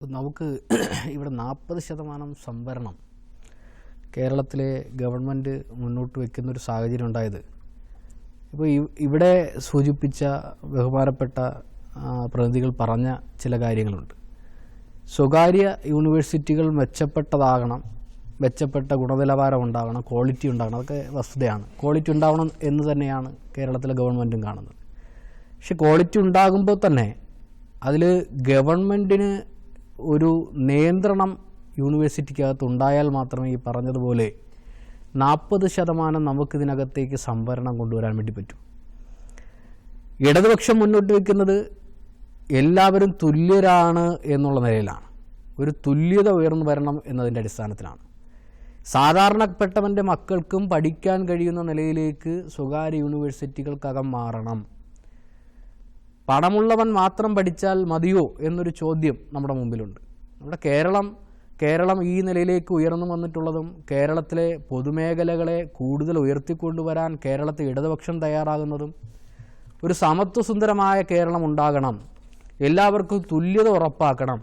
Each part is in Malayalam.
നമുക്ക് ഇവിടെ നാൽപ്പത് ശതമാനം സംവരണം കേരളത്തിലെ ഗവൺമെന്റ് മുന്നോട്ട് വയ്ക്കുന്ന ഒരു സാഹചര്യം ഉണ്ടായത്. ഇപ്പോൾ ഇവിടെ സൂചിപ്പിച്ച ബഹുമാനപ്പെട്ട പ്രതിനിധികൾ പറഞ്ഞ ചില കാര്യങ്ങളുണ്ട്. സ്വകാര്യ യൂണിവേഴ്സിറ്റികൾ മെച്ചപ്പെട്ടതാകണം മെച്ചപ്പെട്ട ഗുണനിലവാരം ഉണ്ടാകണം ക്വാളിറ്റി ഉണ്ടാകണം അതൊക്കെ വസ്തുതയാണ്. ക്വാളിറ്റി ഉണ്ടാവണം എന്ന് തന്നെയാണ് കേരളത്തിലെ ഗവൺമെന്റും കാണുന്നത്. പക്ഷെ ക്വാളിറ്റി ഉണ്ടാകുമ്പോൾ തന്നെ അതിൽ ഗവൺമെന്റിന് ഒരു നിയന്ത്രണം യൂണിവേഴ്സിറ്റിക്കകത്ത് ഉണ്ടായാൽ മാത്രമേ ഈ പറഞ്ഞതുപോലെ നാൽപ്പത് ശതമാനം നമുക്കിതിനകത്തേക്ക് സംവരണം കൊണ്ടുവരാൻ വേണ്ടി പറ്റൂ. ഇടതുപക്ഷം മുന്നോട്ട് വയ്ക്കുന്നത് എല്ലാവരും തുല്യരാണ് എന്നുള്ള നിലയിലാണ്. ഒരു തുല്യത ഉയർന്നു വരണം എന്നതിന്റെ അടിസ്ഥാനത്തിലാണ്. സാധാരണപ്പെട്ടവന്റെ മക്കൾക്കും പഠിക്കാൻ കഴിയുന്ന നിലയിലേക്ക് സ്വകാര്യ യൂണിവേഴ്സിറ്റികൾക്കകം മാറണം. പണമുള്ളവൻ മാത്രം പഠിച്ചാൽ മതിയോ എന്നൊരു ചോദ്യം നമ്മുടെ മുമ്പിലുണ്ട്. നമ്മുടെ കേരളം കേരളം ഈ നിലയിലേക്ക് ഉയർന്നു വന്നിട്ടുള്ളതും കേരളത്തിലെ പൊതുമേഖലകളെ കൂടുതൽ ഉയർത്തിക്കൊണ്ടുവരാൻ കേരളത്തെ ഇടതുപക്ഷം തയ്യാറാകുന്നതും ഒരു സമത്വസുന്ദരമായ കേരളം ഉണ്ടാകണം. എല്ലാവർക്കും തുല്യത ഉറപ്പാക്കണം.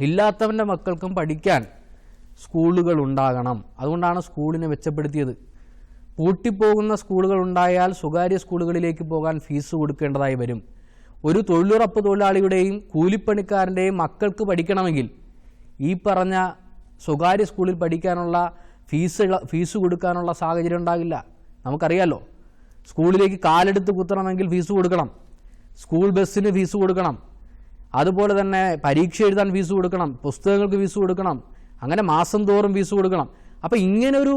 ഇല്ലാത്തവന്റെ മക്കൾക്കും പഠിക്കാൻ സ്കൂളുകൾ ഉണ്ടാകണം. അതുകൊണ്ടാണ് സ്കൂളിനെ മെച്ചപ്പെടുത്തിയത്. പൂട്ടിപ്പോകുന്ന സ്കൂളുകൾ ഉണ്ടായാൽ സ്വകാര്യ സ്കൂളുകളിലേക്ക് പോകാൻ ഫീസ് കൊടുക്കേണ്ടതായി വരും. ഒരു തൊഴിലുറപ്പ് തൊഴിലാളിയുടെയും കൂലിപ്പണിക്കാരന്റെയും മക്കൾക്ക് പഠിക്കണമെങ്കിൽ ഈ പറഞ്ഞ സ്വകാര്യ സ്കൂളിൽ പഠിക്കാനുള്ള ഫീസ് ഫീസ് കൊടുക്കാനുള്ള സാഹചര്യം ഉണ്ടാകില്ല. നമുക്കറിയാലോ സ്കൂളിലേക്ക് കാലെടുത്ത് കുത്തണമെങ്കിൽ ഫീസ് കൊടുക്കണം. സ്കൂൾ ബസ്സിന് ഫീസ് കൊടുക്കണം. അതുപോലെ തന്നെ പരീക്ഷ എഴുതാൻ ഫീസ് കൊടുക്കണം. പുസ്തകങ്ങൾക്ക് ഫീസ് കൊടുക്കണം. അങ്ങനെ മാസം തോറും ഫീസ് കൊടുക്കണം. അപ്പോൾ ഇങ്ങനൊരു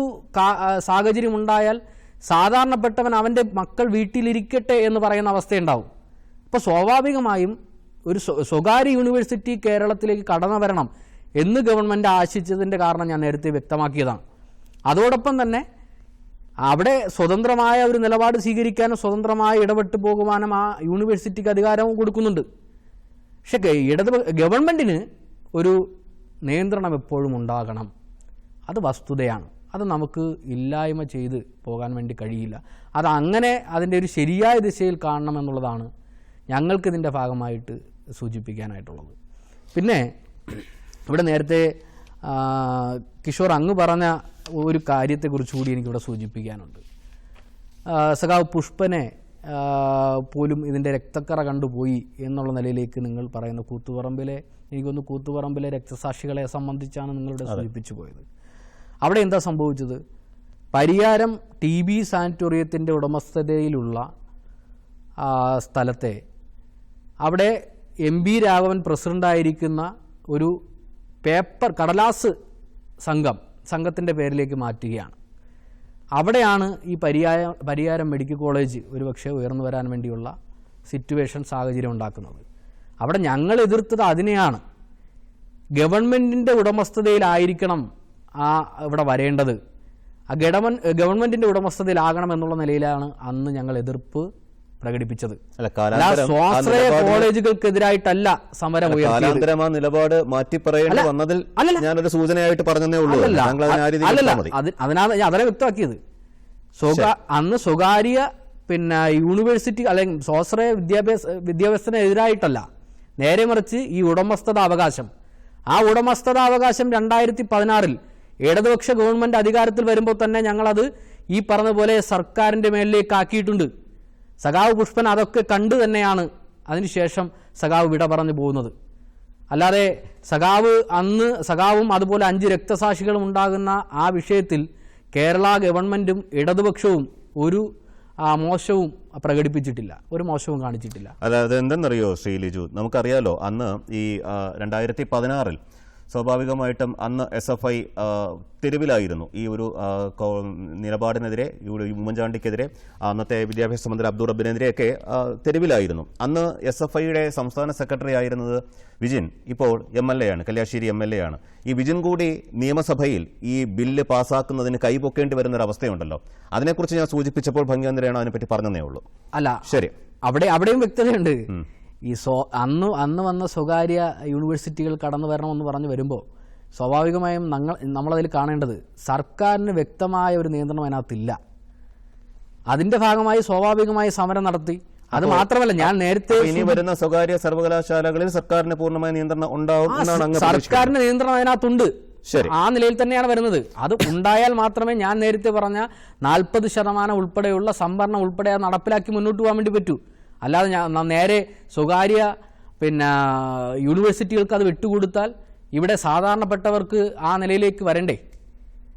സാഹചര്യം ഉണ്ടായാൽ സാധാരണപ്പെട്ടവൻ അവന്റെ മക്കൾ വീട്ടിലിരിക്കട്ടെ എന്ന് പറയുന്ന അവസ്ഥയുണ്ടാവും. അപ്പോൾ സ്വാഭാവികമായും ഒരു സ്വകാര്യ യൂണിവേഴ്സിറ്റി കേരളത്തിലേക്ക് കടന്നു വരണം എന്ന് ഗവൺമെന്റ് ആശിച്ചതിന്റെ കാരണം ഞാൻ നേരത്തെ വ്യക്തമാക്കിയതാണ്. അതോടൊപ്പം തന്നെ അവിടെ സ്വതന്ത്രമായ ഒരു നിലപാട് സ്വീകരിക്കാനും സ്വതന്ത്രമായി ഇടപെട്ട് പോകുവാനും ആ യൂണിവേഴ്സിറ്റിക്ക് അധികാരവും കൊടുക്കുന്നുണ്ട്. പക്ഷേ ഇടത് ഗവൺമെന്റിന് ഒരു നിയന്ത്രണം എപ്പോഴും ഉണ്ടാകണം. അത് വസ്തുതയാണ്. അത് നമുക്ക് ഇല്ലായ്മ ചെയ്ത് പോകാൻ വേണ്ടി കഴിയില്ല. അത് അങ്ങനെ അതിന്റെ ഒരു ശരിയായ ദിശയിൽ കാണണം എന്നുള്ളതാണ് ഞങ്ങൾക്കിതിന്റെ ഭാഗമായിട്ട് സൂചിപ്പിക്കാനായിട്ടുള്ളത്. പിന്നെ ഇവിടെ നേരത്തെ കിഷോർ അങ്ങ് പറഞ്ഞ ഒരു കാര്യത്തെക്കുറിച്ച് കൂടി എനിക്കിവിടെ സൂചിപ്പിക്കാനുണ്ട്. സഖാവ് പുഷ്പനെ പോലും ഇതിന്റെ രക്തക്കറ കണ്ടുപോയി എന്നുള്ള നിലയിലേക്ക് നിങ്ങൾ പറയുന്ന കൂത്തുപറമ്പിലെ എനിക്കൊന്ന് കൂത്തുപറമ്പിലെ രക്തസാക്ഷികളെ സംബന്ധിച്ചാണ് നിങ്ങളുടെ സൂചിപ്പിച്ചു പോയത്. അവിടെ എന്താ സംഭവിച്ചത്? പരിയാരം ടി ബി സാനിറ്റോറിയത്തിന്റെ ഉടമസ്ഥതയിലുള്ള സ്ഥലത്തെ അവിടെ എം ബി രാഘവൻ പ്രസിഡന്റായിരിക്കുന്ന ഒരു പേപ്പർ കടലാസ് സംഘം സംഘത്തിന്റെ പേരിലേക്ക് മാറ്റുകയാണ്. അവിടെയാണ് ഈ പരിയായ പരിയാരം മെഡിക്കൽ കോളേജ് ഒരുപക്ഷെ ഉയർന്നു വരാൻ വേണ്ടിയുള്ള സിറ്റുവേഷൻ സാഹചര്യം ഉണ്ടാക്കുന്നത്. അവിടെ ഞങ്ങൾ എതിർത്തത് അതിനെയാണ്. ഗവൺമെന്റിന്റെ ഉടമസ്ഥതയിലായിരിക്കണം ആ ഇവിടെ വരേണ്ടത്. ആ ഗവൺ ഗവൺമെന്റിന്റെ ഉടമസ്ഥതയിലാകണം എന്നുള്ള നിലയിലാണ് അന്ന് ഞങ്ങൾ എതിർപ്പ് പ്രകടിപ്പിച്ചത്. സ്വാശ്രയ കോളേജുകൾക്കെതിരായിട്ടല്ല സമരം നിലപാട് മാറ്റി പറയേണ്ടി വന്നതിൽ. ഞാനൊരു സൂചനയായിട്ട് പറഞ്ഞതേ ഉള്ളൂ. അതിനെ അതിനാണ് ഞാൻ അതേ വ്യക്തമാക്കിയത്. അന്ന് സ്വകാര്യ പിന്നെ യൂണിവേഴ്സിറ്റി അല്ലെങ്കിൽ സ്വാശ്രയ വിദ്യാഭ്യാസ വിദ്യാഭ്യാസത്തിനെതിരായിട്ടല്ല. നേരെ മറിച്ച് ഈ ഉടമസ്ഥതാവകാശം. ആ ഉടമസ്ഥതാവകാശം രണ്ടായിരത്തി പതിനാറിൽ ഇടതുപക്ഷ ഗവൺമെന്റ് അധികാരത്തിൽ വരുമ്പോൾ തന്നെ ഞങ്ങളത് ഈ പറഞ്ഞ പോലെ സർക്കാരിന്റെ മേലിലേക്ക് ആക്കിയിട്ടുണ്ട്. സഖാവ് പുഷ്പൻ അതൊക്കെ കണ്ടു തന്നെയാണ് അതിനുശേഷം സഖാവ് വിട പറഞ്ഞു പോകുന്നത്. അല്ലാതെ സഖാവ് അന്ന് സഖാവും അതുപോലെ അഞ്ച് രക്തസാക്ഷികളും ഉണ്ടാകുന്ന ആ വിഷയത്തിൽ കേരള ഗവൺമെന്റും ഇടതുപക്ഷവും ഒരു മോശവും പ്രകടിപ്പിച്ചിട്ടില്ല. ഒരു മോശവും കാണിച്ചിട്ടില്ല. അല്ല അത് എന്തെന്നറിയോ ശ്രീ ലിജു? നമുക്കറിയാലോ അന്ന് ഈ രണ്ടായിരത്തി പതിനാറിൽ സ്വാഭാവികമായിട്ടും അന്ന് എസ് എഫ് ഐ തെരുവിലായിരുന്നു. ഈ ഒരു നിലപാടിനെതിരെ ഈ ഒരു ഉമ്മൻചാണ്ടിക്കെതിരെ അന്നത്തെ വിദ്യാഭ്യാസ മന്ത്രി അബ്ദുൾ റബ്ബിനെതിരെയൊക്കെ തെരുവിലായിരുന്നു. അന്ന് എസ് എഫ് ഐയുടെ സംസ്ഥാന സെക്രട്ടറി ആയിരുന്നത് വിജിൻ. ഇപ്പോൾ എം എൽ എ ആണ് കല്യാശ്ശേരി എം എൽ എ ആണ്. ഈ വിജിൻ കൂടി നിയമസഭയിൽ ഈ ബില്ല് പാസ്സാക്കുന്നതിന് കൈപൊക്കേണ്ടി വരുന്ന ഒരു അവസ്ഥയുണ്ടല്ലോ അതിനെക്കുറിച്ച് ഞാൻ സൂചിപ്പിച്ചപ്പോൾ ഭംഗിയന്തരയാണ് അതിനെപ്പറ്റി പറഞ്ഞതേ ഉള്ളൂ. അല്ല ശരി. അവിടെ അവിടെയും വ്യക്തതയുണ്ട്. ഈ സ്വ അന്ന് അന്ന് വന്ന സ്വകാര്യ യൂണിവേഴ്സിറ്റികൾ കടന്നു വരണമെന്ന് പറഞ്ഞു വരുമ്പോൾ സ്വാഭാവികമായും ഞങ്ങൾ നമ്മളതിൽ കാണേണ്ടത് സർക്കാരിന് വ്യക്തമായ ഒരു നിയന്ത്രണം അതിനകത്തില്ല. അതിന്റെ ഭാഗമായി സ്വാഭാവികമായി സമരം നടത്തി. അത് മാത്രമല്ല ഞാൻ നേരത്തെ ഇനി വരുന്ന സ്വകാര്യ സർവകലാശാലകളിൽ സർക്കാരിന് പൂർണമായ നിയന്ത്രണം ഉണ്ടാവും എന്നാണ്. സർക്കാരിന്റെ നിയന്ത്രണം അതിനകത്തുണ്ട്. ആ നിലയിൽ തന്നെയാണ് വരുന്നത്. അത് ഉണ്ടായാൽ മാത്രമേ ഞാൻ നേരത്തെ പറഞ്ഞ നാൽപ്പത് ശതമാനം ഉൾപ്പെടെയുള്ള സംഭരണം ഉൾപ്പെടെ നടപ്പിലാക്കി മുന്നോട്ട് പോകാൻ വേണ്ടി പറ്റൂ. അല്ലാതെ ഞാൻ നേരെ സ്വകാര്യ പിന്നെ യൂണിവേഴ്സിറ്റികൾക്ക് അത് വിട്ടുകൊടുത്താൽ ഇവിടെ സാധാരണപ്പെട്ടവർക്ക് ആ നിലയിലേക്ക് വരണ്ടേ?